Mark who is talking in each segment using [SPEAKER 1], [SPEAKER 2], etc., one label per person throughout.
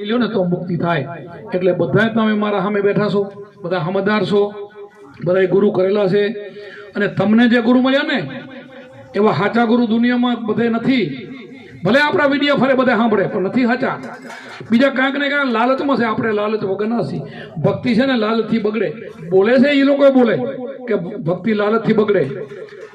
[SPEAKER 1] લ્યો ને તો મુક્તિ થાય. એટલે બધા તમે મારા સામે બેઠા છો, બધા સમજદાર છો બધા ગુરુ કરેલા છે. અને તમને જે ગુરુ મળ્યા ને, એવા સાચા ગુરુ દુનિયામાં બધે નથી. ભલે આપણા વીડિયો ફરે, બધા સાંભળે, પણ નથી સાચા. બીજા કાંઈક ને કાંઈક લાલચમાં છે, આપણે લાલચ વગર ના છીએ ભક્તિ છે ને, લાલચથી બગડે. બોલે છે એ લોકો બોલે કે ભક્તિ લાલચથી બગડે.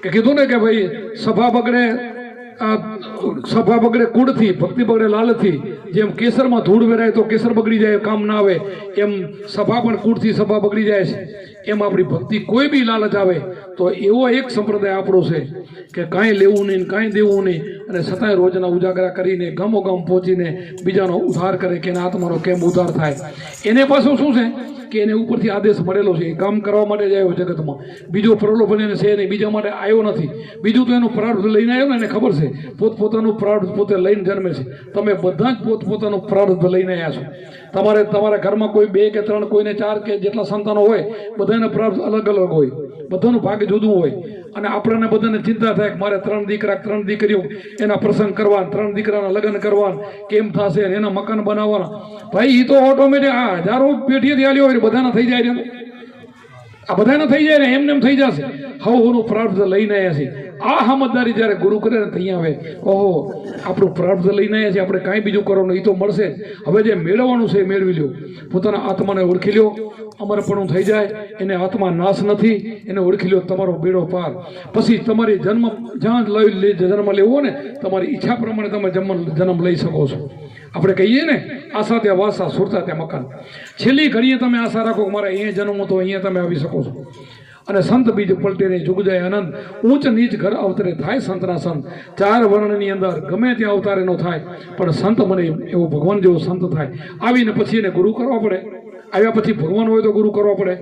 [SPEAKER 1] કે કીધું ને કે ભાઈ, સભા બગડે સભા બગડે કુડથી ભક્તિ બગડે લાલથી. જેમ કેસરમાં ધૂળ વેરાય તો કેસર બગડી જાય, કામ ના આવે. એમ સભા પણ કુડથી સભા બગડી જાય છે. એમ આપણી ભક્તિ કોઈ બી લાલચ આવે, તો એવો એક સંપ્રદાય આપણો છે કે કાંઈ લેવું નહીં કાંઈ દેવું નહીં. અને છતાંય રોજના ઉજાગરા કરીને ગમો ગમ પહોંચીને બીજાનો ઉદ્ધાર કરે કે એના આત્માનો કેમ ઉધાર થાય. એને પાછું શું છે? કે એને ઉપરથી આદેશ મળેલો છે, એ કામ કરવા માટે જ આવ્યો જગતમાં. બીજો પ્રલોભન એને છે નહીં, બીજા માટે આવ્યો નથી. બીજું તો એનું પ્રાર્થ લઈને આવ્યો ને, એને ખબર છે. પોતપોતાનું પ્રાર્થ પોતે લઈને જન્મે છે. તમે બધા જ પોતપોતાનું પ્રાર્થ લઈને આવ્યા છો. તમારે તમારા ઘરમાં કોઈ બે કે ત્રણ, કોઈને ચાર કે જેટલા સંતાનો હોય, બધાના પ્રાર્થ અલગ અલગ હોય. બધાનું ભાગ્ય જુદું હોય. અને આપણને બધાને ચિંતા થાય કે મારે ત્રણ દીકરા ત્રણ દીકરીઓ એના પ્રસંગ કરવા, ત્રણ દીકરાના લગ્ન કરવા, કેમ થશે એના મકાન બનાવવાના. ભાઈ એ તો ઓટોમેટિક આ હજારો પેઢીએથી આલ્યો હોય બધાના થઈ જાય છે આ બધાને થઈ જાય ને, એમને એમ થઈ જશે. હવ હોનું પ્રાર્થ લઈને આવ્યા છે આ સમજદારી જ્યારે ગુરુ કરે ને ત્યાં આવે. ઓહો, આપણું પ્રાર્થ લઈને આવ્યા છે આપણે કાંઈ બીજું કરવાનું એ તો મળશે. હવે જે મેળવવાનું છે એ મેળવી લ્યો. પોતાના આત્માને ઓળખી લ્યો. અમરપણું થઈ જાય. એને આત્મા નાશ નથી. એને ઓળખી લ્યો તમારો બેડો પાર. પછી તમારી જન્મ, જ્યાં લઈ- જન્મ લેવો ને, તમારી ઈચ્છા પ્રમાણે તમે જન્મ જન્મ લઈ શકો છો. આપણે કહીએ ને, આશા ત્યાં વાસા, સુરતા ત્યાં મકાન. છેલ્લી ઘડીએ તમે આશા રાખો કે મારે અહીંયા જન્મ તો અહીંયા તમે આવી શકો છો. અને સંત બીજ પલટીને નહીં જુગ જાય આનંદ. ઊંચ નીચ ઘર અવતરે થાય સંતના સંત ચાર વર્ણની અંદર ગમે ત્યાં અવતારે નો થાય, પણ સંત મને એવો ભગવાન જેવો સંત થાય. આવીને પછી એને ગુરુ કરવા પડે. આવ્યા પછી ભગવાન હોય તો ગુરુ કરવા પડે.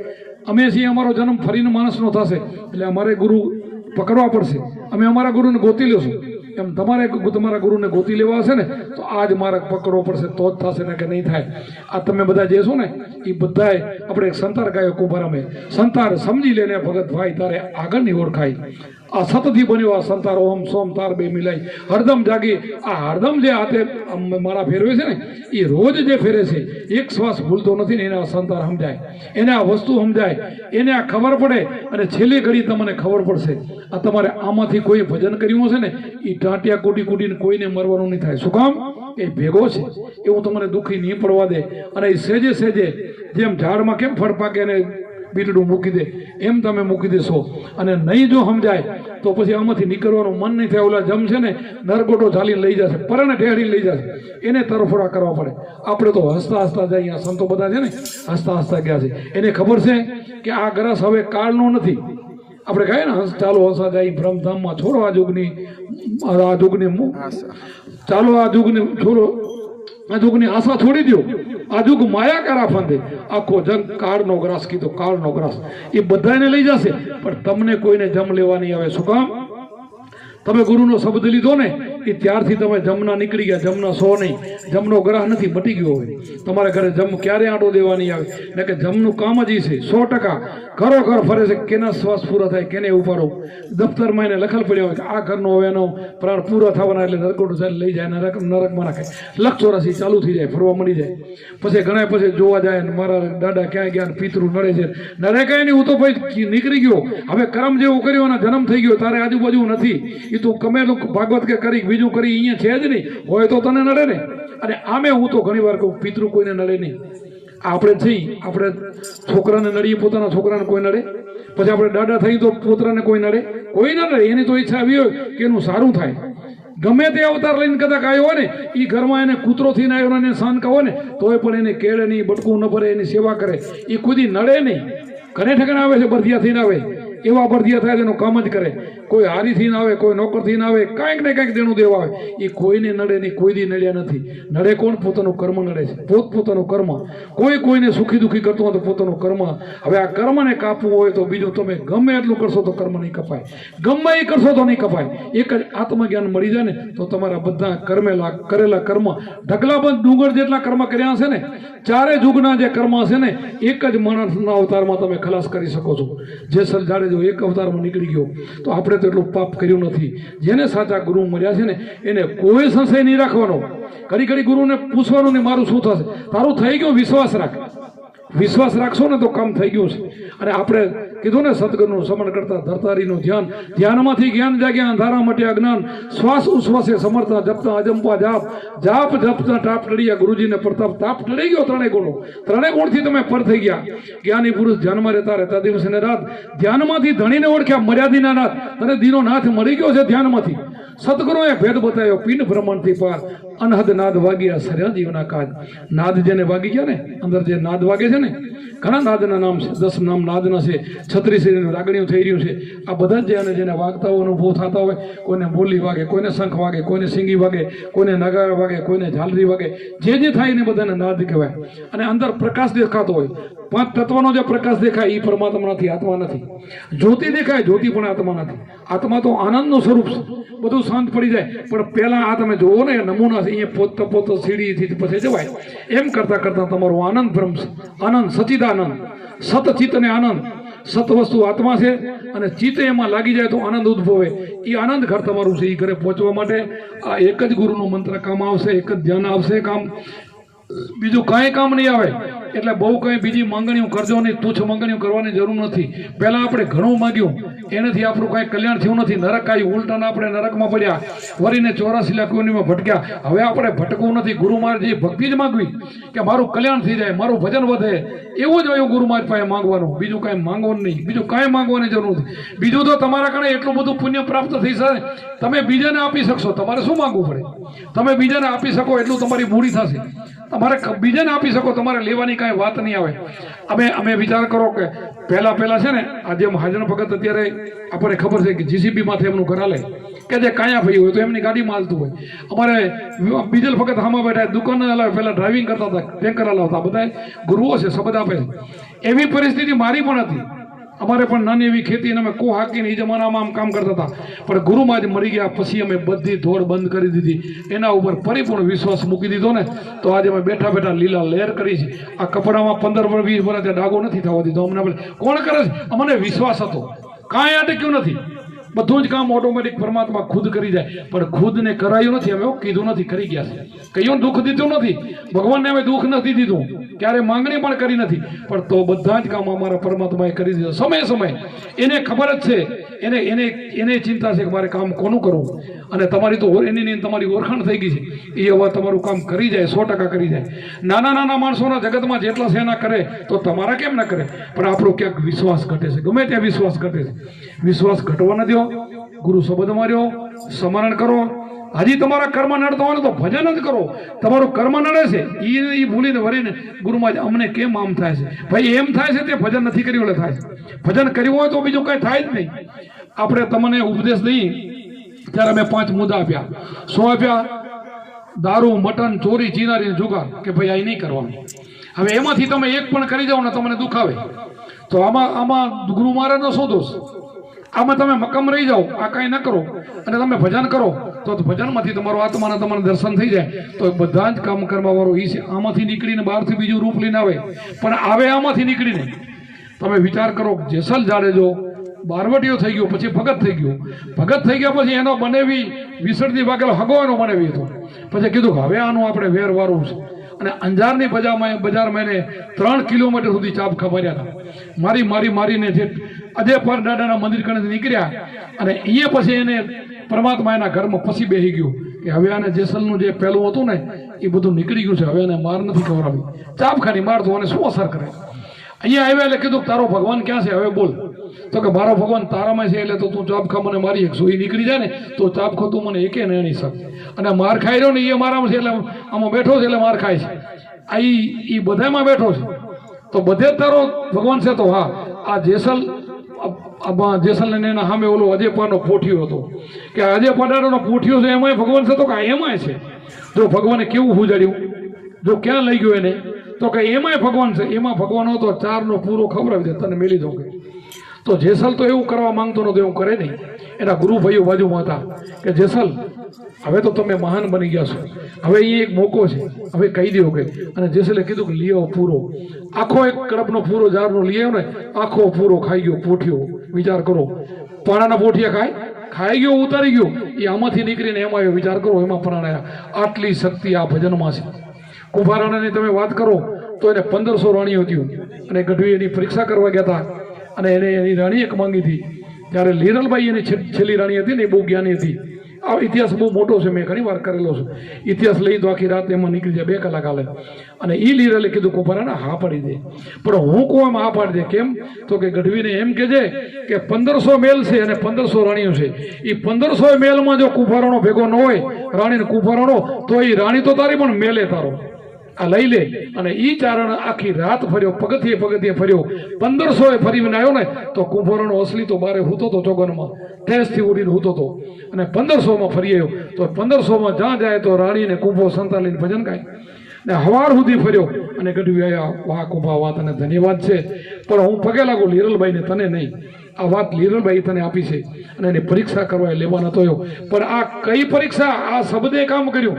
[SPEAKER 1] અમે છીએ, અમારો જન્મ ફરીને માણસનો થશે. એટલે અમારે ગુરુ પકડવા પડશે. અમે અમારા ગુરુને ગોતી લેશું. એમ તમારે તમારા ગુરુને ગોતી લેવા હશે ને, તો આજ મારે પકડવો પડશે, તો જ થશે, ને કે નહીં થાય. આ તમે બધા જે છો ને એ બધાય આપણે સંતાર ગાયો કુંભાર અમે સંતાર સમજી લેને ભગત ભાઈ તારે આગળની ઓળખાય આ સતથી બન્યો આ સંતાર, ઓમ સોમ તાર બે મિલાઈ હરદમ જાગી. આ હરદમ જે હાથે મારા ફેરવે છે ને એ રોજ જે ફેરે છે, એક શ્વાસ ભૂલતો નથી ને, એને આ સંતાર સમજાય. એને આ વસ્તુ સમજાય. એને આ ખબર પડે, અને છેલ્લી ઘડી તમને ખબર પડશે. આ તમારે આમાંથી કોઈ ભજન કર્યું હશે ને એ ટાંટિયા કૂટી કૂટીને કોઈને મરવાનું નહીં થાય. શું કામ? એ ભેગો છે. એ હું તમને દુઃખી નહીં પડવા દે. અને એ સેજે સેજે જેમ ઝાડમાં કેમ ફળ પાકે અને બીટડું મૂકી દે, એમ તમે મૂકી દેશો. અને નહીં જો સમજાય, તો પછી આમાંથી નીકળવાનું મન નહીં થાય. ઓલા જમશે ને, નરગોટો ચાલીને લઈ જશે, પરણે ઠેરી લઈ જશે. એને તરફોડા કરવા પડે. આપણે તો હસતા હસતા જાય અહીંયા. સંતો બધા છે ને, હસતા હસતા ગયા છે. એને ખબર છે કે આ ગરસ હવે કાળનો નથી. આપણે કહીએ ને હસ ચાલો હંસા જાય બ્રહ્મધામમાં છોડો આ યુગની આ જુગની ચાલો આ જુગને છોડો આ જુગની આશા છોડી દો આ યુગ માયા કરા ફંદે. આખો જંગ કાળનો ગ્રાસ કીધો કાળનો ગ્રાસ. એ બધાને લઈ જશે પણ તમને કોઈને જમ લેવા નહીં આવે શું કામ? તમે ગુરુનો શબ્દ લીધો ને એ ત્યારથી તમે જમના નીકળી ગયા, જમના સો નહીં, જમનો ગ્રહ નથી, મટી ગયો હોય. તમારા ઘરે જમ ક્યારે આંટો દેવાની આવે? ને કે જમનું કામ જ છે, સો ટકા. ઘર ફરે છે, કેના શ્વાસ પૂરા થાય, કેને ઉપાડો દફતરમાં એને લખલ પડ્યો હોય કે આ ઘરનો હવે એનો પ્રાણ પૂરો થવાના એટલે નરકોટ લઈ જાય, નરક, નરકમાં નાખે લક્ષ ચોરાસી ચાલુ થઈ જાય, ફરવા મળી જાય. પછી ઘણા પછી જોવા જાય ને મારા દાદા ક્યાં ગયા પિતૃ નડે છે. નડે કાંઈ નહીં, હું તો ભાઈ નીકળી ગયો. હવે કરમ જેવું કર્યો અને જન્મ થઈ ગયો, તારે આજુબાજુ નથી. એ તું કમેલું ભાગવત કે કરી બીજું કરી, અહીંયા છે જ નહીં. હોય તો તને નડે ને. અને આમે હું તો ઘણી વાર કહું, પિતૃ કોઈને નડે નહીં. આપણે થઈ આપણે છોકરાને નડીએ, પોતાના છોકરાને કોઈ નડે. પછી આપણે દાદા થઈ તો પોતરાને કોઈ નડે. કોઈ ના નડે. એની તો ઈચ્છા આવી હોય કે એનું સારું થાય. ગમે તે અવતાર લઈને કદાચ આવ્યો હોય ને એ ઘરમાં એને કૂતરો થઈને આવ્યો ને શાંત કહો ને, તોય પણ એને કેળે નહીં, બટકું ન ભરે, એની સેવા કરે. એ ખુદી નડે નહીં. ઘરે ઠેકાણે આવે છે બરધિયા થઈને આવે. એવા બરધિયા થાય તેનું કામ જ કરે. કોઈ હારીથી ના આવે, કોઈ નોકરથી ના આવે, કાંઈક ને કાંઈક દેણું દેવા આવે. એ કોઈને નડે નહીં કોઈ દી નડ્યા નથી. નડે કોણ? પોતાનું કર્મ નડે છે. પોત પોતાનું કર્મ. કોઈ કોઈને સુખી દુઃખી કરતું હોય તો પોતાનું કર્મ. હવે આ કર્મને કાપવું હોય તો બીજું તમે ગમે એટલું કરશો તો કર્મ નહીં કપાય. ગમે એ કરશો તો નહીં કપાય. એક જ આત્મજ્ઞાન મળી જાય ને તો તમારા બધા કર્મેલા કરેલા કર્મ ઢગલા બંધ ડુંગર જેટલા કર્મ કર્યા હશે ને, ચારે જુગના જે કર્મ હશે ને, એક જ માણસના અવતારમાં તમે ખલાસ કરી શકો છો. જેસલ જાડેજો એક અવતારમાં નીકળી ગયો. તો આપણે તો એટલું પાપ કર્યું નથી. જેને સાચા ગુરુ મળ્યા છે ને, એને કોઈ સંશય નહીં રાખવાનો. ઘડી ઘડી ગુરુને પૂછવાનું ને મારું શું થશે? તારું થઈ ગયું, વિશ્વાસ રાખ. વિશ્વાસ રાખશો ને તો કામ થઈ ગયું છે. અને આપણે કીધું ને, સદગુરુનું સમણ કરતા ધરતારીનું ધ્યાન. ધ્યાનમાંથી જ્ઞાન જાગ્યા, અંધારા મટ્યા જ્ઞાન. શ્વાસ ઉશ્વાસે સમર્થા જપતા અજંપા જાપ. જાપ જપતા ટાપ ટળિયા ગુરુજીને પ્રતાપ તાપ ટળી ગયો ત્રણેય ગુણો. ત્રણેય ગુણથી તમે પર થઈ ગયા. જ્ઞાની પુરુષ ધ્યાનમાં રહેતા રહેતા દિવસ ને રાત ધ્યાનમાંથી ધણીને ઓળખ્યા, મર્યાદિના નાથ તને દીનો નાથ મળી ગયો છે ધ્યાનમાંથી. સદગુરુએ ભેદ બતાવ્યો પિંડ બ્રહ્માંડથી પાર. અનહદ નાદ વાગ્યા, સર્યા જીવના કાજ નાદ જેને વાગી ગયા ને, અંદર જે નાદ વાગે છે ને ઘણા નાદના નામ છે, દસ નામ નાદના છે છત્રીસ લાગણીઓ થઈ રહ્યું છે. આ બધા જ જેને જેને વાગતાઓ અનુભવ થતા હોય, કોઈને બોલી વાગે, કોઈને શંખ વાગે, કોઈને સિંગી વાગે, કોઈને નગાર વાગે, કોઈને ઝાલરી વાગે, જે જે થાય એને બધાને નાદ કહેવાય. અને અંદર પ્રકાશ દેખાતો હોય. પાંચ તત્વનો જે પ્રકાશ દેખાય એ પરમાત્મા નથી આત્મા નથી જ્યોતિ દેખાય, જ્યોતિ પણ આત્મા નથી આત્મા તો આનંદનું સ્વરૂપ છે. બધું શાંત પડી જાય. પણ પહેલાં આ તમે જોવો ને, નમૂના છે, અહીંયા પોત પોત સીડીથી પછી જવાય. એમ કરતા કરતા તમારો આનંદ ભ્રમ છે. આનંદ સચિદાનંદ સતચિત અને આનંદ. સત વસ્તુ આત્મા છે અને ચિત્ત એમાં લાગી જાય તો આનંદ ઉદ્ભવે. એ આનંદ ઘર તમારું છે એ ઘરે પહોંચવા માટે. આ એક જ ગુરુનો મંત્ર કામ આવશે, એક જ ધ્યાન આવશે કામ. બીજું કાંઈ કામ નહીં આવે. એટલે બહુ કંઈ બીજી માંગણીઓ કરજો નહીં, તુચ્છ માંગણીઓ કરવાની જરૂર નથી. પહેલા આપણે ઘણું માંગ્યું, એનાથી આપણું કાંઈ કલ્યાણ થયું નથી. નરક કાંઈ ઉલટાના આપણે નરકમાં પડ્યા, વરીને ચોરાસી લાખ ભટક્યા. હવે આપણે ભટકવું નથી. ગુરુ મહારાજ ભક્તિ જ માંગવી કે મારું કલ્યાણ થઈ જાય, મારું ભજન વધે. એવું જ આવ્યું ગુરુ મહારાજ પાસે માંગવાનું. બીજું કાંઈ માંગવાનું નહીં. બીજું કાંઈ માંગવાની જરૂર નથી. બીજું તો તમારા કારણે એટલું બધું પુણ્ય પ્રાપ્ત થઈ શકે. તમે બીજાને આપી શકશો. તમારે શું માંગવું પડે? તમે બીજાને આપી શકો, એટલું તમારી મૂડી થશે. તમારે બીજાને આપી શકો, તમારે લેવાની કાંઈ વાત નહીં આવે. અમે અમે વિચાર કરો કે પહેલા પહેલા છે ને આ જેમ હાજર ભગત અત્યારે આપણને ખબર છે કે જીસીબી માંથી એમનું ઘર હાલે. કે જે કાયા ભાઈ હોય તો એમની ગાડીમાં હાલતું હોય. અમારે બીજલ ભગત હામાં બેઠા દુકાન હલાવે પહેલા ડ્રાઇવિંગ કરતા હતા ટેન્કર હલાવતા. બધા ગુરુઓ છે શબ્દ આપે એવી પરિસ્થિતિ મારી પણ હતી. અમારે પણ નાની એવી ખેતી અને અમે કો હાકીને એ જમાનામાં આમ કામ કરતા હતા. પણ ગુરુમાં જ મરી ગયા પછી અમે બધી ધોર બંધ કરી દીધી. એના ઉપર પરિપૂર્ણ વિશ્વાસ મૂકી દીધો ને, તો આજે અમે બેઠા બેઠા લીલા લહેર કરી છે. આ કપડામાં પંદર વર્ષ, વીસ વર્ષ ડાઘો નથી થવા દીધો અમને. કોણ કરે છે? અમને વિશ્વાસ હતો. કાંઈ અટક્યું નથી. બધું જ કામ ઓટોમેટિક પરમાત્મા ખુદ કરી જાય. પણ ખુદને કરાયું નથી, અમે કીધું નથી, કરી ગયા છે. કયું દુઃખ દીધું નથી. ભગવાનને અમે દુઃખ નથી દીધું. ક્યારે માંગણી પણ કરી નથી. પણ તો બધા જ કામ અમારા પરમાત્માએ કરી દીધું. સમય સમય. એને ખબર જ છે. એને એને એને ચિંતા છે કે મારે કામ કોનું કરવું? અને તમારી તો એની તમારી ઓળખાણ થઈ ગઈ છે. એ હવે તમારું કામ કરી જાય, સો ટકા કરી જાય. નાના નાના માણસોના જગતમાં જેટલા સેના કરે, તો તમારા કેમ ના કરે? પણ આપણો ક્યાંક વિશ્વાસ ઘટે છે. ગમે ત્યાં વિશ્વાસ ઘટે છે. વિશ્વાસ ઘટવા ન દો ગુરુ શબ્દ માર્યો, સ્મરણ કરો. હજી તમારા કર્મ નડતો હોય ને તો ભજન જ કરો. તમારું કર્મ નડે છે એ ભૂલીને ભરીને ગુરુમાં અમને કેમ આમ થાય છે? ભાઈ, એમ થાય છે તે ભજન નથી કર્યું એટલે થાય ભજન કર્યું હોય તો બીજું કંઈ થાય જ નહીં. આપણે તમને ઉપદેશ દઈએ. ત્યારે અમે પાંચ મુદ્દા આપ્યા. શું આપ્યા? દારૂ, મટન, ચોરી, ચીનારી જુગાર, કે ભાઈ આ નહીં કરવાનું. હવે એમાંથી તમે એક પણ કરી જાઓ ને તમને દુખાવે. તો આમાં આમાં ગુરુ મહારાજનો શું દોષ? આમાં તમે મક્કમ રહી જાઓ, આ કાંઈ ન કરો. અને તમે ભજન કરો, તો ભજનમાંથી તમારો આત્માના તમારે દર્શન થઈ જાય. તો બધા જ કામ કરવા વાળો એ છે. આમાંથી નીકળીને બહારથી બીજું રૂપ લઈને આવે. પણ આવે આમાંથી નીકળીને. તમે વિચાર કરો, જેસલ જાડેજો બારવટીઓ થઈ ગયો, પછી ભગત થઈ ગયો. ભગત થઈ ગયા પછી એનો બનેવી વિસર્જી વાગેલો હગો એનો બનેવી હતો. પછી કીધું કે હવે આનું આપણે વેર વારવું છે. અને અંજારની બજારમાં બજારમાં એને ત્રણ કિલોમીટર સુધી ચાપ ખબર્યા હતા. મારી મારી મારીને જે અજય પર દાદાના મંદિર કણે નીકળ્યા અને અહીંયા પછી એને પરમાત્મા એના ઘરમાં પછી બેસી ગયું કે હવે આને જેસલનું જે પહેલું હતું ને એ બધું નીકળી ગયું છે. હવે એને માર નથી ખવડાવી. ચાબખાની માર તો અને શું અસર કરે? અહીંયા આવ્યા એટલે કીધું તારો ભગવાન ક્યાં છે? હવે બોલ. તો કે મારો ભગવાન તારામાં છે એટલે તો તું ચાપખા મને મારી એક એ નીકળી જાય ને, તો ચાપખો તું મને એકે નહીં શક અને માર ખાઈ રહ્યો ને એ મારામાં છે એટલે આમાં બેઠો છે એટલે માર ખાય છે. આ એ બધામાં બેઠો છે. તો બધે તારો ભગવાન છે તો હા, આ જેસલ આ જેસલ એના સામે ઓલો અજેપાનો પોઠિયો હતો. કે અજય પડાડોનો પોઠિયો છે, એમાંય ભગવાન છે? તો કે એમાંય છે. જો ભગવાને કેવું હુજાડ્યું જો ક્યાં લઈ ગયો એને? તો કે એમાંય ભગવાન છે. એમાં ભગવાન હતો, ચારનો પૂરો ખવડાવી દે, તને મેલી દઉં કે. તો જેસલ તો એવું કરવા માંગતો નહોતો, એવું કરે નહીં. એના ગુરુ ભાઈઓ બાજુમાં હતા કે, જેસલ, હવે તો તમે મહાન બની ગયા છો. હવે એ એક મોકો છે. હવે કહી દો કે. અને જેસલે કીધું કે લીઓ પૂરો. આખો એક કડપનો પૂરો ઝાડનો લઈ ને, આખો પૂરો ખાઈ ગયો, પોઠિયો. વિચાર કરો. પાણાના પોઠિયા ખાય, ખાઈ ગયો, ઉતારી ગયો, એ આમાંથી નીકળીને એમાં આવ્યો. વિચાર કરો, એમાં પ્રાણાયા. આટલી શક્તિ આ ભજનમાં છે. કુંભારાણાની તમે વાત કરો, તો એને પંદરસો રાણીઓ હતી અને ગઢવી એની પરીક્ષા કરવા ગયા હતા. અને એને એની રાણી એક માંગી હતી. ત્યારે લીરલબાઈ એની છેલ્લી રાણી હતી ને એ બહુ જ્ઞાની હતી. આ ઇતિહાસ બહુ મોટો છે, મેં ઘણી વાર કરેલો છે. ઇતિહાસ લઈ તો આખી રાત એમાં નીકળી જાય, બે કલાક હાલે. અને એ લીરલે કીધું કુંભારાણા હા પાડી દે. પણ હું કહું એમ હા પાડી દે, કેમ? તો કે ગઢવીને એમ કે છે કે પંદરસો મેલ છે અને પંદરસો રાણીઓ છે. એ પંદરસો મેલમાં જો કુંભારાણો ભેગો ન હોય, રાણીને કુંભારાણો તો એ રાણી તો તારી પણ મેલે તારો. આ લઈ લે. અને ઈ ચારણ આખી રાત ફર્યો, પગથિયે પગથિયે ફર્યો. પંદરસો એ ફરીને આવ્યો ને, તો કુંભરણ અસલી તો બારે હૂતો તો ચોગનમાં. ઠેસથી ઉડીને હૂતો તો. અને પંદરસોમાં ફરી આવ્યો તો પંદરસોમાં જ્યાં જાય તો રાણીને કુંભો સંતાલીને ભજન ગાય. ને હવાર સુધી ફર્યો. અને કઢ્યું આવ્યા વાહ કુંભા વાત અને ધન્યવાદ છે. પણ હું પગે લાગુ, લીરલભાઈને તને નહીં. આ વાત લીરલભાઈ તને આપી છે. અને એની પરીક્ષા કરવા એ લેવા નતો પણ આ કઈ પરીક્ષા? આ શબ્દે કામ કર્યું.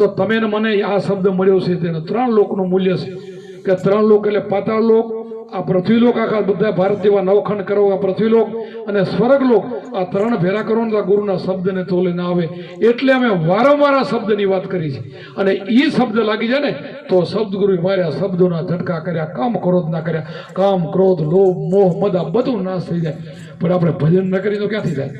[SPEAKER 1] તો તમે મને આ શબ્દ મળ્યો છે તેને ત્રણ લોકનું મૂલ્ય છે. કે ત્રણ લોક એટલે પાતાળ લોક, આ પૃથ્વીલોક આખા બધા ભારત જેવા નવખંડ કરો આ પૃથ્વીલોક અને સ્વર્ગલોક આ ત્રણ ભેરા કરો ને ગુરુના શબ્દને તોલે ના આવે. એટલે અમે વારંવાર આ શબ્દની વાત કરી છે. અને એ શબ્દ લાગી જાય ને, તો શબ્દ ગુરુ માર્યા શબ્દોના ઝટકા કર્યા, કામ ક્રોધ ના કર્યા. કામ, ક્રોધ, લોભ, મોહ, મદ બધું નાશ થઈ જાય. પણ આપણે ભજન ન કરી તો ક્યાંથી થાય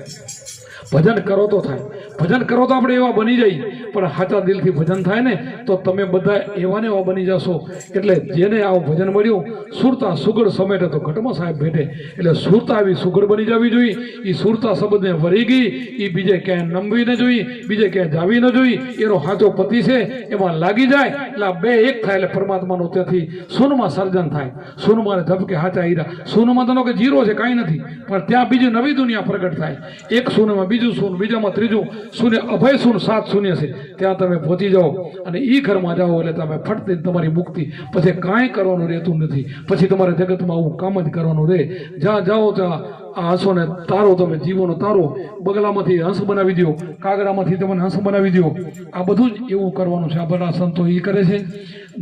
[SPEAKER 1] ભજન કરો તો થાય. ભજન કરો તો આપણે એવા બની જઈએ પણ સાચા દિલથી ભજન થાય ને, તો તમે બધા એવા ને એવા બની જશો. એટલે જેને આવું ભજન મળ્યું, સુરતા સુગળ સમેટે તો ઘટમાં સાહેબ ભેટે. એટલે સુરતા આવી સુગળ બની જવી જોઈએ. એ સુરતા શબ્દને વરી ગઈ એ બીજે ક્યાંય નમવી ન જોઈ, બીજે ક્યાંય જાવી ન જોઈએ એનો સાચો પતિ છે, એમાં લાગી જાય. એટલે બે એક થાય એટલે પરમાત્માનું ત્યાંથી સુનમાં સર્જન થાય. શૂનમાં ને ધબકે હાચા હીરા. સુનમાં તો કે જીરો છે, કાંઈ નથી. પણ ત્યાં બીજી નવી દુનિયા પ્રગટ થાય. એક શૂન્યમાં બીજું સુન, બીજામાં ત્રીજું. શૂન્ય અભય શૂન્ય સાત શૂન્ય છે. ત્યાં તમે પહોંચી જાઓ અને એ ઘરમાં જાઓ એટલે તમે ફટતી તમારી મુક્તિ. પછી કાંઈ કરવાનું રહેતું નથી. પછી તમારે જગતમાં આવું કામ જ કરવાનું રહે. જ્યાં જાઓ ત્યાં આ હંસોને તારો તમે, જીવોનો તારો. બગલામાંથી હંસ બનાવી દો કાગડામાંથી તમને હંસ બનાવી દો આ બધું જ એવું કરવાનું છે. આ બધા સંતો એ કરે છે.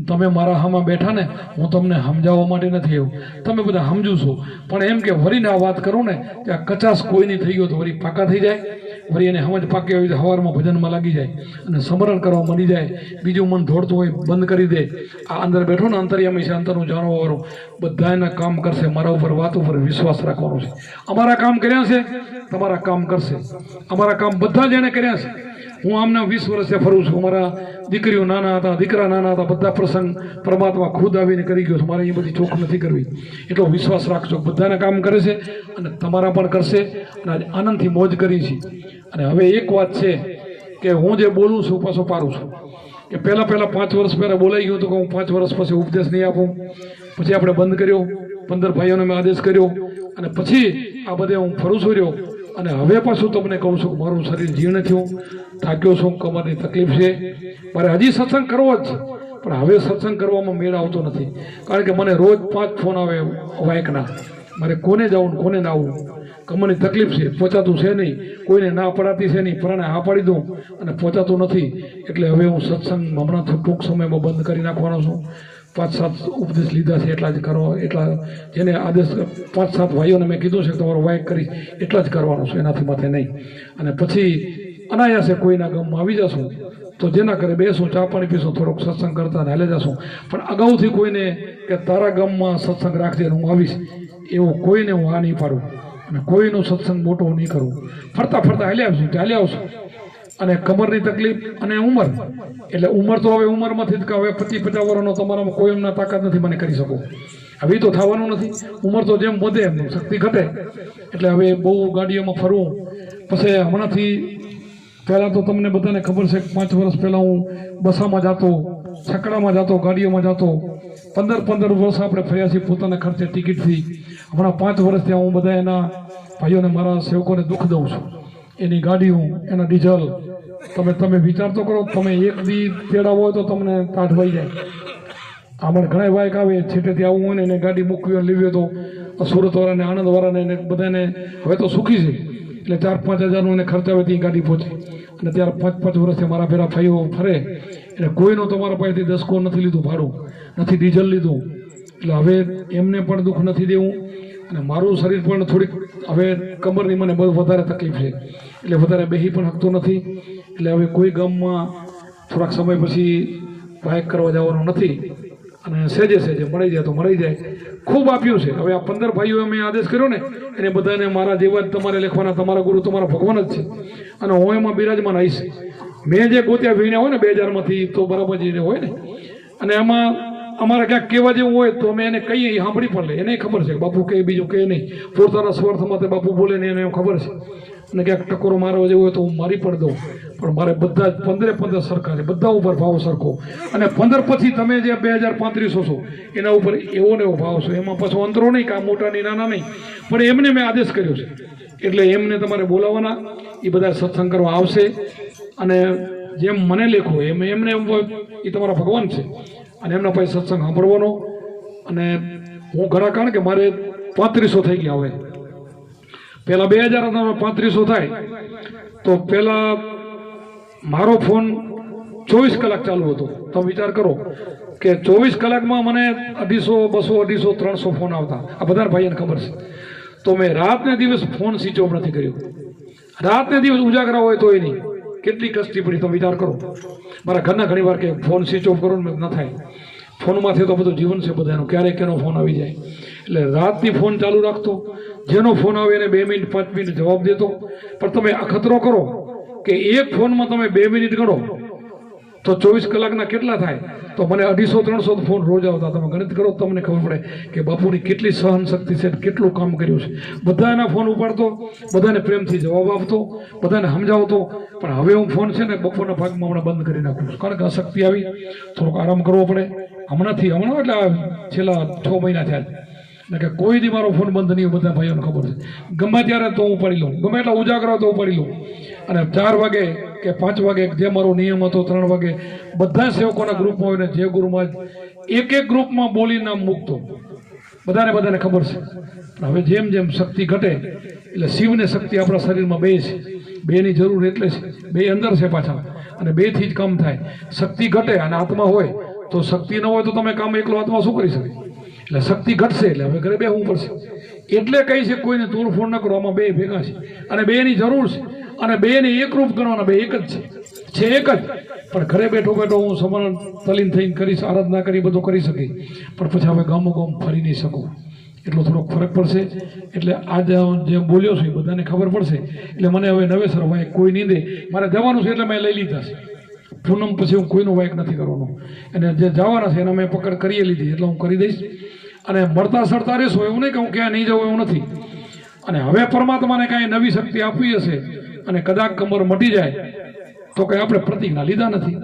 [SPEAKER 1] તમે મારા હામાં બેઠા ને, હું તમને સમજાવવા માટે નથી એવું તમે બધા સમજુ છો. પણ એમ કે વરીને આ વાત કરું ને, ત્યાં કચાસ કોઈની થઈ ગયો તો વરી પાકા થઈ જાય. વળી એને સમજ પાકી આવી તો સવારમાં ભજનમાં લાગી જાય અને સ્મરણ કરવા મળી જાય. બીજું મન ધોડતું હોય બંધ કરી દે. આ અંદર બેઠો ને અંતરિયામી છે, અંતરનું જાણવાવાળું. બધા એના કામ કરશે, મારા ઉપર વાત ઉપર વિશ્વાસ રાખવાનો છે. અમારા કામ કર્યા છે, તમારા કામ કરશે. અમારા કામ બધા જ એને કર્યા છે હું આમના વીસ વર્ષે ફરું છું. મારા દીકરીઓ નાના હતા, દીકરા નાના હતા, બધા પ્રસંગ પરમાત્મા ખુદ આવીને કરી ગયો મારે એ બધી ચોખ નથી કરવી. એટલો વિશ્વાસ રાખજો. બધાના કામ કરે છે અને તમારા પણ કરશે અને આજે આનંદથી મોજ કરી છે. અને હવે એક વાત છે કે હું જે બોલું છું, પાછો પારું છું. કે પહેલાં પહેલાં પાંચ વર્ષ પહેલાં બોલાઈ ગયું હતું કે હું પાંચ વર્ષ પછી ઉપદેશ નહીં આપું. પછી આપણે બંધ કર્યો. પંદર ભાઈઓને મેં આદેશ કર્યો. અને પછી આ બધે હું ફરું છું રહ્યો. અને હવે પાછું તમને કહું છું, મારું શરીર જીર્ણ થયું. થાક્યો છું, કમરની તકલીફ છે. મારે હજી સત્સંગ કરવો જ છે, પણ હવે સત્સંગ કરવામાં મેળ આવતો નથી. કારણ કે મને રોજ પાંચ ફોન આવે વાયકના મારે કોને જવું કોને ના આવવું કમરની તકલીફ છે, પહોંચાતું છે નહીં. કોઈને ના પડાતી છે નહીં, પરાણે હા પાડી દઉં અને પહોંચાતું નથી. એટલે હવે હું સત્સંગ હમણાં ટૂંક સમયમાં બંધ કરી નાખવાનો છું. પાંચ સાત ઉપદેશ લીધા છે એટલા જ કરો, એટલા જેને આદેશ પાંચ સાત ભાઈઓને મેં કીધું છે કે તમારો વાયક કરી એટલા જ કરવાનો છે, એનાથી માથે નહીં. અને પછી અનાયાસે કોઈના ગામમાં આવી જશું, તો જેના ઘરે બેસું, ચા પાણી પીશું, થોડોક સત્સંગ કરતા હાલે જશું. પણ અગાઉથી કોઈને કે તારા ગામમાં સત્સંગ રાખજે હું આવીશ, એવું કોઈને હું આ નહીં પાડું. અને કોઈનું સત્સંગ મોટો નહીં કરું. ફરતા ફરતા હાલી આવશું ચાલી આવશું. અને કમરની તકલીફ અને ઉંમર. એટલે ઉંમર તો હવે ઉંમરમાંથી કે હવે પચીસ પચાસ વર્ષનો તમારામાં કોઈ એમના તાકાત નથી મને કરી શકો. હવે તો થવાનું નથી. ઉંમર તો જેમ વધે એમ શક્તિ ઘટે. એટલે હવે બહુ ગાડીઓમાં ફરવું. પછી હમણાંથી પહેલાં તો તમને બધાને ખબર છે પાંચ વર્ષ પહેલાં હું બસામાં જતો, છકડામાં જતો, ગાડીઓમાં જતો. પંદર પંદર વર્ષ આપણે ફર્યા છીએ પોતાના ખર્ચે ટિકિટથી. હમણાં પાંચ વર્ષ ત્યાં હું બધા એના ભાઈઓને, મારા સેવકોને દુઃખ દઉં છું. એની ગાડીઓ, એના ડીઝલ. તમે તમે વિચાર તો કરો, તમે એક દી તેડાવો હોય તો તમને કાઢવાઈ જાય. આમાં ઘણા બાઇક આવે, છેટેથી આવવું હોય ને એને ગાડી મૂકવી હોય, લેવી તો સુરતવાળાને, આણંદવાળાને એને બધાને હવે તો સુખી છે. એટલે ચાર, પાંચ હજારનું એને ખર્ચ આવે ત્યાં ગાડી પહોંચે. અને ત્યારે પાંચ પાંચ વર્ષથી મારા ફેરા ભાઈઓ ફરે. એટલે કોઈનો તમારા પાસેથી દસકો નથી લીધું ભાડું, નથી ડીઝલ લીધું. એટલે હવે એમને પણ દુઃખ નથી દેવું. અને મારું શરીર પણ થોડીક હવે કમરની મને બહુ વધારે તકલીફ છે. એટલે વધારે બેહી પણ શકતો નથી. એટલે હવે કોઈ ગામમાં થોડાક સમય પછી બાઇક કરવા જવાનું નથી. અને સેજે સેજે મળી જાય તો મળી જાય. ખૂબ આપ્યું છે. હવે આ પંદર ભાઈઓએ મેં આદેશ કર્યો ને, એને બધાને મારા જેવા જ તમારે લખવાના, તમારા ગુરુ તમારા ભગવાન જ છે. અને હું એમાં બિરાજમાન આવીશ. મેં જે ગોત્યા વીણ્યા હોય ને, બે હજારમાંથી તો બરાબર જે હોય ને. અને એમાં અમારે ક્યાંક કહેવા જેવું હોય તો અમે એને કહીએ, એ સાંભળી પણ લે. એને ખબર છે બાપુ કહે, બીજું કહે નહીં. પોતાના સ્વાર્થમાં તે બાપુ બોલે નહીં એને ખબર છે. અને ક્યાંક ટકોરો મારવા જેવો હોય તો હું મારી પણ દઉં. પણ મારે બધા જ પંદરે પંદર સરખા છે. બધા ઉપર ભાવ સરખો. અને પંદર પછી તમે જે બે હજાર પાંત્રીસો છો, એના ઉપર એવો ને એવો ભાવ છો. એમાં પાછો અંતરો નહીં કાં મોટા નહીં નાના નહીં. પણ એમને મેં આદેશ કર્યો છે. એટલે એમને તમારે બોલાવવાના. એ બધા સત્સંગ કરવા આવશે. અને જેમ મને લેખો, એમ એમને એમ હોય, એ તમારા ભગવાન છે. અને એમના પાસે સત્સંગ સાંભળવાનો. અને હું ઘણા કારણ કે મારે પાંત્રીસો થઈ ગયા હવે. પહેલાં બે હજાર હતા પાંત્રીસો થાય. તો પહેલાં મારો ફોન ચોવીસ કલાક ચાલુ હતો. તમે વિચાર કરો કે ચોવીસ કલાકમાં મને અઢીસો, બસો, અઢીસો, ત્રણસો ફોન આવતા. આ બધા ભાઈને ખબર છે. તો મેં રાતને દિવસ ફોન સ્વિચ ઓફ નથી કર્યો. રાતને દિવસ ઉજાગરા હોય તોય નહીં. કેટલી કસ્તી પડી તમે વિચાર કરો. મારા ઘરના ઘણી વાર કે ફોન સ્વિચ ઓફ કરો ને ન થાય. ફોનમાંથી તો બધું જીવન છે બધાનું. ક્યારેક કેનો ફોન આવી જાય. એટલે રાતની ફોન ચાલુ રાખતો. જેનો ફોન આવે એને બે મિનિટ, પાંચ મિનિટ જવાબ દેતો. પણ તમે અખતરો કરો કે એક ફોનમાં તમે બે મિનિટ ગણો. તો ચોવીસ કલાકના કેટલા થાય? તો મને અઢીસો, ત્રણસો ફોન રોજ આવતા. તમે ગણિત કરો તમને ખબર પડે કે બાપુની કેટલી સહન શક્તિ છે કેટલું કામ કર્યું છે. બધાના ફોન ઉપાડતો, બધાને પ્રેમથી જવાબ આપતો, બધાને સમજાવતો. પણ હવે હું ફોન છે ને બપોરના ભાગમાં હમણાં બંધ કરી નાખું છું. કારણ કે અશક્તિ આવી. થોડોક આરામ કરવો પડે. હમણાંથી, હમણાં એટલે છેલ્લા છ મહિના થયા કે કોઈ દી મારો ફોન બંધ નહીં બધા ભાઈઓને ખબર છે. ગમે ત્યારે તો હું પડી લઉં. ગમે એટલા ઉજાગરો તો તો પડી લઉં. અને ચાર વાગે કે પાંચ વાગે જે મારો નિયમ હતો, ત્રણ વાગે બધા સેવકોના ગ્રુપમાં હોય ને જે ગુરુમાં એક એક ગ્રુપમાં બોલી નામ મૂકતો. બધાને બધાને ખબર છે. હવે જેમ જેમ શક્તિ ઘટે, એટલે શિવને શક્તિ આપણા શરીરમાં બે છે. બેની જરૂર એટલે છે બે અંદર છે પાછા. અને બેથી જ કામ થાય. શક્તિ ઘટે અને આત્મા હોય, તો શક્તિ ન હોય તો તમે કામ એકલો આત્મા શું કરી શકે? એટલે શક્તિ ઘટશે એટલે હવે ઘરે બેહવું પડશે. એટલે કહી છે કોઈને તોડફોડ ન કરો, આમાં બે ભેગા છે. અને બેની જરૂર છે. અને બે ને એક રૂપ ગણવાના, બે એક જ છે. એક જ. પણ ઘરે બેઠો બેઠો હું સમરણ તલીન થઈને કરીશ, આરાધના કરી, બધું કરી શકી પણ પછી હવે ગામો ગામ ફરી નહીં શકું. એટલો થોડોક ફરક પડશે. એટલે આજે જે બોલ્યો છું એ બધાને ખબર પડશે. એટલે મને હવે નવેસર વાયક કોઈ નહીં દે. મારે જવાનું છે એટલે મેં લઈ લીધા છે. પૂનમ પછી હું કોઈનો વાયક નથી કરવાનો. અને જે જવાના છે એના મેં પકડ કરી લીધી, એટલે હું કરી દઈશ. અને મળતા સડતા રહેશો એવું નહીં કે હું ક્યાં નહીં જવું એવું નથી. અને હવે પરમાત્માને કાંઈ નવી શક્તિ આપવી હશે અને કદાચ કમર મટી જાય, તો કંઈ આપણે પ્રતિજ્ઞા લીધા નથી.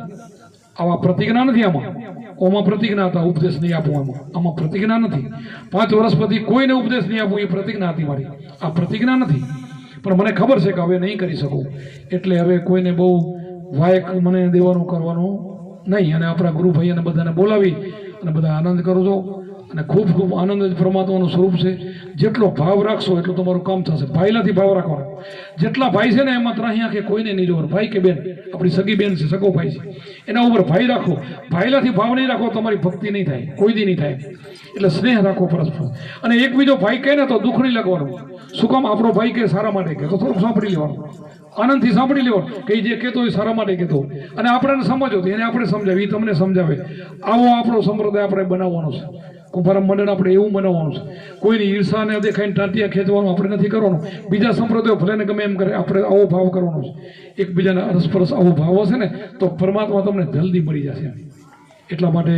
[SPEAKER 1] આવા પ્રતિજ્ઞા નથી આમાં. ઓમાં પ્રતિજ્ઞા હતા, ઉપદેશ નહીં આપું એમાં. આમાં પ્રતિજ્ઞા નથી. પાંચ વર્ષ પછી કોઈને ઉપદેશ નહીં આપું, એ પ્રતિજ્ઞા હતી મારી. આ પ્રતિજ્ઞા નથી. પણ મને ખબર છે કે હવે નહીં કરી શકું. એટલે હવે કોઈને બહુ વાયક મને દેવાનું કરવાનું નહીં. અને આપણા ગુરુભાઈ અને બધાને બોલાવી અને બધા આનંદ કરો છો. અને ખૂબ ખૂબ આનંદ જ પરમાત્માનું સ્વરૂપ છે. જેટલો ભાવ રાખશો એટલું તમારું કામ થશે. ભાઈલાથી ભાવ રાખવાનો. જેટલા ભાઈ છે ને, એમાં ત્રાહિયા કે કોઈને નહીં જોવાનું. ભાઈ કે બેન, આપણી સગી બેન છે, સગો ભાઈ છે. એના ઉપર ભાઈ રાખો. ભાઈલાથી ભાવ નહીં રાખો, તમારી ભક્તિ નહીં થાય. કોઈ દી નહીં થાય. એટલે સ્નેહ રાખો પરસ્પર. અને એક બીજો ભાઈ કહે ને, તો દુઃખ નહીં લાગવાનું શું કામ આપણો ભાઈ કે સારા માટે કે? તો થોડુંક સાંભળી લેવાનું. આનંદથી સાંભળી લેવાનું કે જે કહેતો હોય સારા માટે કહેતો અને આપણે સમજો એને આપણે સમજાવી એ તમને સમજાવે. આવો આપણો સંપ્રદાય આપણે બનાવવાનો છે. કુંભારામ મંડળ આપણે એવું બનાવવાનું છે. કોઈની ઈર્ષાને દેખાઈને ટાંટિયા ખેંચવાનું આપણે નથી કરવાનું. બીજા સંપ્રદાયો ભલે ને ગમે એમ કરે, આપણે આવો ભાવ કરવાનો છે. એકબીજાને અરસપરસ આવો ભાવ હશે ને, તો પરમાત્મા તમને જલ્દી મળી જશે. એટલા માટે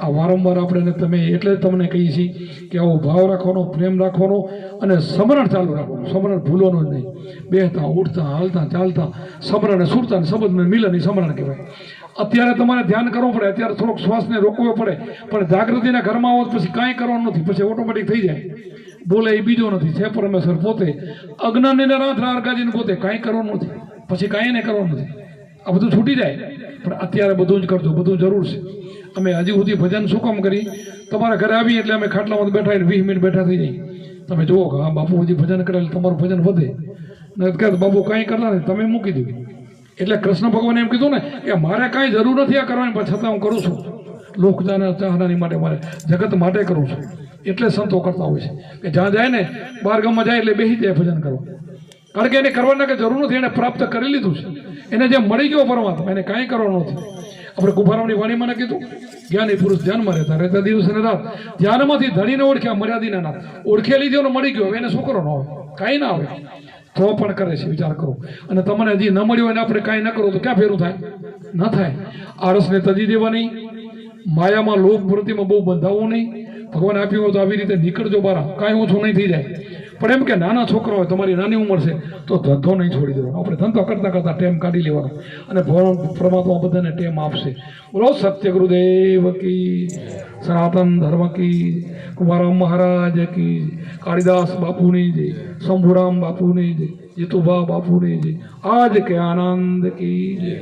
[SPEAKER 1] આ વારંવાર આપણે તમે, એટલે તમને કહીએ છીએ કે આવો ભાવ રાખવાનો, પ્રેમ રાખવાનો અને સમરણ ચાલુ રાખવાનું. સમરણ ભૂલવાનું નહીં. બેહતા, ઉઠતા, હાલતા, ચાલતા, સમરણ સુરતા અને સંબંધ મિલન એ સમરણ કહેવાય. અત્યારે તમારે ધ્યાન કરવું પડે. અત્યારે થોડોક શ્વાસને રોકવો પડે. પણ જાગૃતિના ઘરમાં આવો પછી કાંઈ કરવાનું નથી. પછી ઓટોમેટિક થઈ જાય. બોલે એ બીજો નથી. છે પરમેશ્વર પોતે. અજ્ઞાની રાત રારગાજીને પોતે. કાંઈ કરવાનું નથી. પછી કાંઈ એને કરવાનું નથી. આ બધું છૂટી જાય. પણ અત્યારે બધું જ કરજો. બધું જરૂર છે. અમે હજી સુધી ભજન શું કામ કરી? તમારા ઘરે આવી એટલે અમે ખાટલામાં બેઠા વીસ મિનિટ બેઠા થઈ જઈએ તમે જુઓ કે હા, બાપુ હજી ભજન કરે તમારું ભજન વધે. ને કહે બાપુ કાંઈ કરતા નહીં તમે મૂકી દીધું એટલે કૃષ્ણ ભગવાને એમ કીધું ને કે મારે કાંઈ જરૂર નથી આ કરવાની, પણ છતાં હું કરું છું. લોકજાના ચાહનાની માટે મારે જગત માટે કરું છું. એટલે સંતો કરતા હોય છે. કે જ્યાં જાય ને બારગામમાં જાય એટલે બેસી જાય ભજન કરવા. કારણ કે એને કરવાના કે જરૂર નથી, એને પ્રાપ્ત કરી લીધું છે. એને જે મળી ગયો પરમાત્મા, એને કાંઈ કરવાનું નથી. આપણે કુભારામની વાણીમાં કીધું. જ્ઞાની પુરુષ ધ્યાનમાં રહેતા રહેતા દિવસ અને રાત ધ્યાનમાંથી ધણીને ઓળખ્યા, મર્યાદીના નાથ ઓળખે લીધો મળી ગયો એને શું કરવાનો આવે કાંઈ ના આવે તો પણ કરે છે, વિચાર કરો. અને તમને હજી ન મળ્યું હોય ને આપણે કાંઈ ન કરો તો ક્યાં ફેરું થાય? ન થાય. આળસને તજી દેવાની. માયામાં લોભ વૃત્તિમાં બહુ બંધાવવું નહીં. ભગવાન આપ્યું હોય તો આવી રીતે નીકળજો બારા. કાંઈ ઓછું નહીં થઈ જાય. પણ એમ કે નાના છોકરા હોય, તમારી નાની ઉંમર છે, તો ધંધો નહીં છોડી દેવાનો. આપણે ધંધો કરતા કરતા ટેમ કાઢી લેવાનો. અને પરમાત્મા બધાને ટેમ આપશે. બોલો સત્ય ગુરુદેવ કી, સનાતન ધર્મ કી, કુમારામ મહારાજ કી, કાળિદાસ બાપુની જય, શંભુરામ બાપુની જય, જીતુભા બાપુની જય, આજ કે આનંદ કી જય.